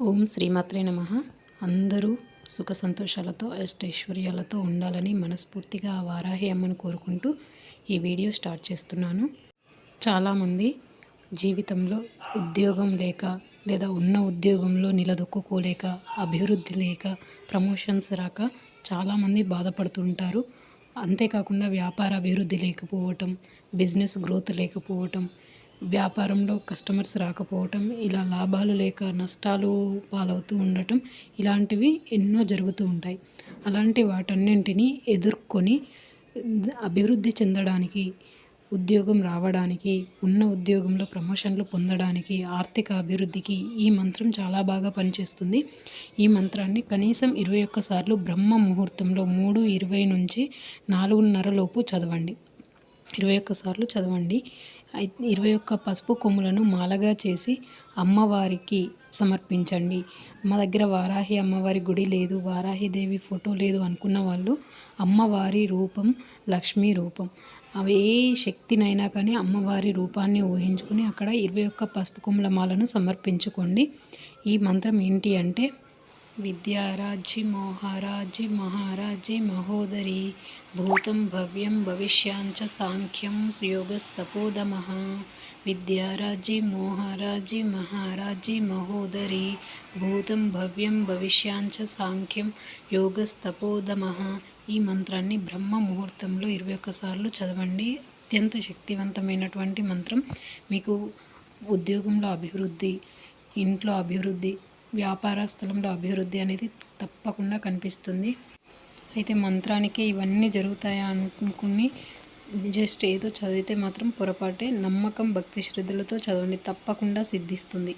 ఓం శ్రీమాత్రే నమ. అందరూ సుఖ సంతోషాలతో అష్టైశ్వర్యాలతో ఉండాలని మనస్ఫూర్తిగా ఆ వారాహి అమ్మను కోరుకుంటూ ఈ వీడియో స్టార్ట్ చేస్తున్నాను. చాలామంది జీవితంలో ఉద్యోగం లేక లేదా ఉన్న ఉద్యోగంలో నిలదొక్కుకోలేక అభివృద్ధి లేక ప్రమోషన్స్ రాక చాలామంది బాధపడుతుంటారు. అంతేకాకుండా వ్యాపార అభివృద్ధి లేకపోవటం బిజినెస్ గ్రోత్ లేకపోవటం వ్యాపారంలో కస్టమర్స్ రాకపోవటం ఇలా లాభాలు లేక నష్టాలు పాలవుతూ ఉండటం ఇలాంటివి ఎన్నో జరుగుతూ ఉంటాయి. అలాంటి వాటన్నింటినీ ఎదుర్కొని అభివృద్ధి చెందడానికి ఉద్యోగం రావడానికి ఉన్న ఉద్యోగంలో ప్రమోషన్లు పొందడానికి ఆర్థిక అభివృద్ధికి ఈ మంత్రం చాలా బాగా పనిచేస్తుంది. ఈ మంత్రాన్ని కనీసం ఇరవై ఒక్కసార్లు బ్రహ్మ ముహూర్తంలో మూడు ఇరవై నుంచి నాలుగున్నర లోపు చదవండి. ఇరవై ఒక్కసార్లు చదవండి. ఇరవై ఒక్క పసుపు కొమ్ములను మాలగా చేసి అమ్మవారికి సమర్పించండి. మా దగ్గర వారాహి అమ్మవారి గుడి లేదు వారాహిదేవి ఫోటో లేదు అనుకున్న వాళ్ళు అమ్మవారి రూపం లక్ష్మీ రూపం. అవి ఏ శక్తినైనా కానీ అమ్మవారి రూపాన్ని ఊహించుకుని అక్కడ ఇరవై ఒక్క పసుపు కొమ్ముల మాలను సమర్పించుకోండి. ఈ మంత్రం ఏంటి అంటే విద్యారాజ్య మోహారాజ్య మహారాజ్య మహోదరి భూతం భవ్యం భవిష్యాంచ సాంఖ్యం యోగస్తపోదమ విద్యారాజ్య మోహారాజ్య మహారాజ్య మహోదరి భూతం భవ్యం భవిష్యాంచ సాంఖ్యం యోగస్తపోదమ ఈ మంత్రాన్ని బ్రహ్మ ముహూర్తంలో ఇరవై ఒక్కసార్లు చదవండి. అత్యంత శక్తివంతమైనటువంటి మంత్రం. మీకు ఉద్యోగంలో అభివృద్ధి ఇంట్లో అభివృద్ధి వ్యాపార స్థలంలో అభివృద్ధి అనేది తప్పకుండా కనిపిస్తుంది. అయితే మంత్రానికి ఇవన్నీ జరుగుతాయా అనుకుని జస్ట్ ఏదో చదివితే మాత్రం పొరపాటే నమ్మకం భక్తి శ్రద్ధలతో చదవండి. తప్పకుండా సిద్ధిస్తుంది.